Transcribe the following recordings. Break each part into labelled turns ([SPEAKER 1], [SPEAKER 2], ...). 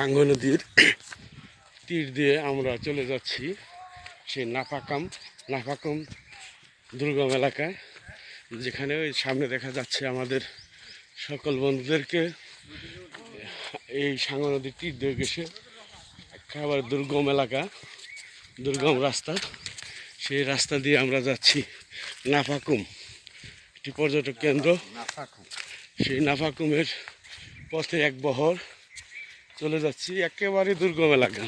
[SPEAKER 1] সাঙ্গ নদীর তীর দিয়ে আমরা চলে যাচ্ছি সেই নাফাকাম নাফাকাম দুর্গম এলাকায় যেখানে ওই সামনে দেখা যাচ্ছে আমাদের সকল বন্ধুদেরকে। এই সাঙ্গ নদীর তীর দিয়ে গেছে একেবারে দুর্গম এলাকা দুর্গম রাস্তা। সেই রাস্তা দিয়ে আমরা যাচ্ছি নাফাকুম একটি পর্যটক কেন্দ্র। সেই নাফাকুমের পথে এক বহর চলে যাচ্ছি, একেবারে দুর্গম এলাকা।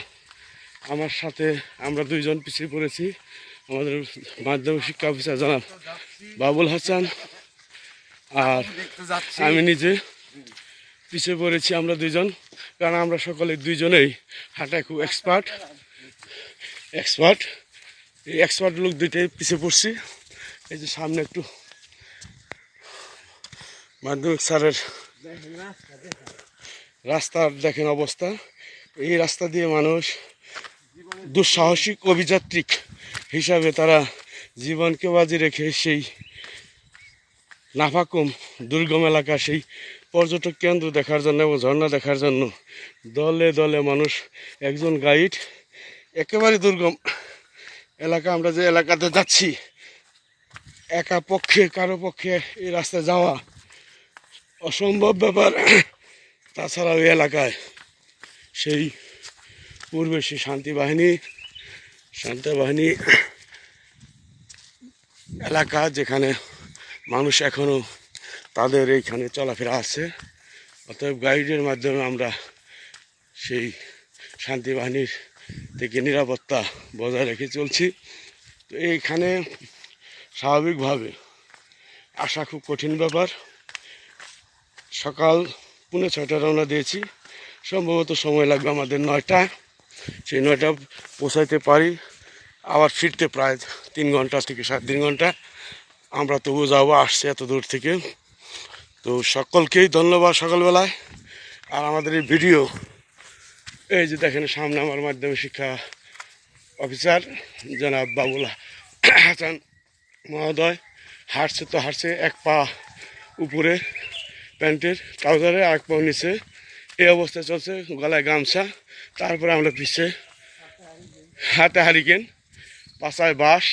[SPEAKER 1] আমার সাথে আমরা দুইজন পিছিয়ে পড়েছি। আমাদের মাধ্যমিক শিক্ষা অফিসার জানাব বাবুল হাসান আর আমি নিজে পিছিয়ে পড়েছি আমরা দুইজন, কারণ আমরা সকলে দুইজনেই হাঁটায় খুব এক্সপার্ট এক্সপার্ট এই এক্সপার্ট লোক দুইটাই পিছিয়ে পড়ছি। এই যে সামনে একটু মাধ্যমিক স্যারের রাস্তার দেখেন অবস্থা। এই রাস্তা দিয়ে মানুষ দুঃসাহসিক অভিযাত্রিক হিসাবে তারা জীবনকে বাজি রেখে সেই নাফাকুম দুর্গম এলাকা, সেই পর্যটক কেন্দ্র দেখার জন্য এবং ঝর্ণা দেখার জন্য দলে দলে মানুষ একজন গাইড। একেবারে দুর্গম এলাকা আমরা যে এলাকাতে যাচ্ছি, একা পক্ষে, কারও পক্ষে এই রাস্তায় যাওয়া অসম্ভব ব্যাপার। তাছাড়া ওই এলাকায় সেই পূর্বে সেই শান্তি বাহিনী শান্তি বাহিনী এলাকা যেখানে মানুষ এখনও তাদের এইখানে চলাফেরা আছে। অতএব গাইডের মাধ্যমে আমরা সেই শান্তি বাহিনীর থেকে নিরাপত্তা বজায় রেখে চলছি। তো এইখানে স্বাভাবিকভাবে আসা খুব কঠিন ব্যাপার। সকাল পুনে ছয়টা রওনা দিয়েছি। সম্ভবত সময় লাগবে আমাদের নয়টা সেই নয়টা পৌঁছাইতে পারি। আবার ফিরতে প্রায় তিন ঘণ্টা থেকে সাড়ে তিন ঘণ্টা। আমরা তবু যাব আসছি এত দূর থেকে। তো সকলকেই ধন্যবাদ সকালবেলায়। আর আমাদের এই ভিডিও, এই যে দেখেন সামনে আমার মাধ্যমিক শিক্ষা অফিসার, জনাব বাবুল হাসান মহোদয়। হাঁটছে তো হাঁটছে, এক পা উপরে। প্যান্টের ট্রাউজারে আর এক পা নিচে। এই অবস্থায় চলছে গলায় গামছা, তারপরে আমরা পিছিয়ে হাতে হারিকেন, পাশায় বাঁশ।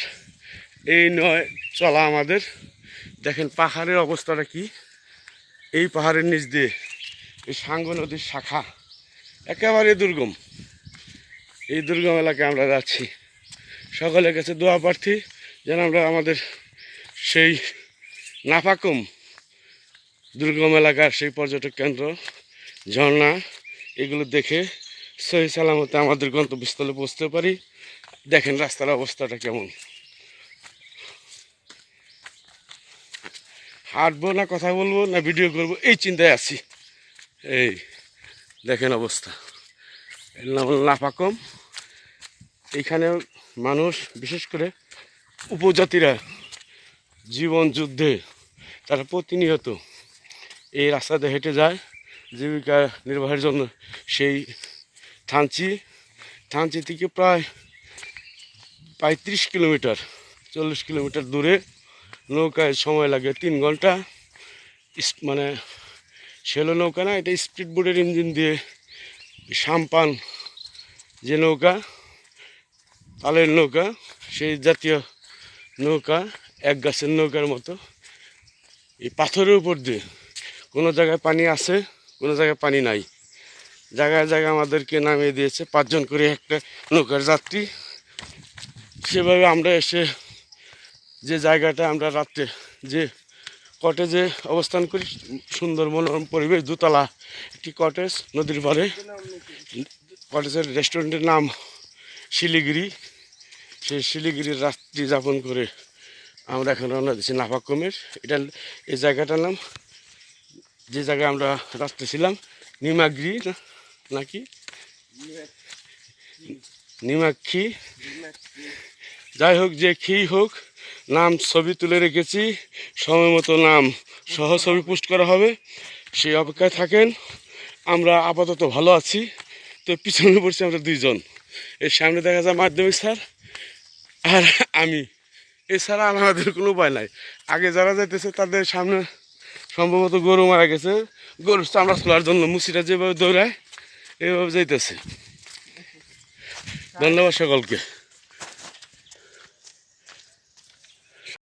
[SPEAKER 1] এই নয়, চলা আমাদের। দেখেন পাহাড়ের অবস্থাটা কি? এই পাহাড়ের নিচ দিয়ে, এই সাঙ্গ নদীর শাখা, একেবারে দুর্গম। এই দুর্গম এলাকায় আমরা যাচ্ছি। সকলের কাছে দোয়া প্রার্থী, যেন আমরা আমাদের সেই নাফাকুম দুর্গম এলাকার সেই পর্যটক কেন্দ্র, ঝর্ণা, এগুলো দেখে সহি সালামতে আমাদের গন্তব্যস্থলে পৌঁছতে পারি। দেখেন রাস্তার অবস্থাটা কেমন। হাঁটবো না কথা বলব না ভিডিও করব, এই চিন্তায় আছি। এই দেখেন অবস্থা। হলো নাফাকম এইখানে মানুষ, বিশেষ করে উপজাতিরা জীবন যুদ্ধে তারা প্রতিনিয়ত এই রাস্তাতে হেঁটে যায়। জীবিকা নির্বাহের জন্য সেই থানচি। থানচি থেকে প্রায় পঁয়ত্রিশ কিলোমিটার, চল্লিশ কিলোমিটার দূরে। নৌকায় সময় লাগে তিন ঘণ্টা। মানে সেলো নৌকা না, এটা স্পিড বোটের ইঞ্জিন দিয়ে সাম্পান যে নৌকা, তালের নৌকা, সেই জাতীয় নৌকা, এক গাছের নৌকার মতো। এই পাথরের উপর দিয়ে কোনো জায়গায় পানি আছে, কোনো জায়গায় পানি নাই। জায়গায় জায়গায় আমাদেরকে নামিয়ে দিয়েছে, পাঁচজন করে একটা নৌকার যাত্রী। সেভাবে আমরা এসে যে জায়গাটা আমরা রাত্রে যে কটেজে অবস্থান করি, সুন্দর মনোরম পরিবেশ, দোতলা একটি কটেজ নদীর পাড়ে। কটেজের রেস্টুরেন্টের নাম শিলিগিরি সেই শিলিগিরির রাত্রি যাপন করে আমরা এখন রওনা দিচ্ছি নাফাকমের এটা এই জায়গাটার নাম যে জায়গায় আমরা রাত্রে ছিলাম নিমাগ্রি নাকি? নিমাক্ষী যাই হোক, যে খি হোক, নাম ছবি তুলে রেখেছি। সময় মতো নাম সহ ছবি পোস্ট করা হবে। সেই অপেক্ষায় থাকেন। আমরা আপাতত ভালো আছি। তো পিছনে পড়ছি আমরা দুইজন। এর সামনে দেখা যায় মাধ্যমিক স্যার আর আমি। এছাড়া আর আমাদের কোনো উপায় নাই। আগে যারা যাইতেছে তাদের সামনে সম্ভবত গরু মারা গেছে। গরুর চামড়া তোলার জন্য মুসিরা যেভাবে দৌড়ায়, এভাবে যাইতেছে। ধন্যবাদ সকলকে।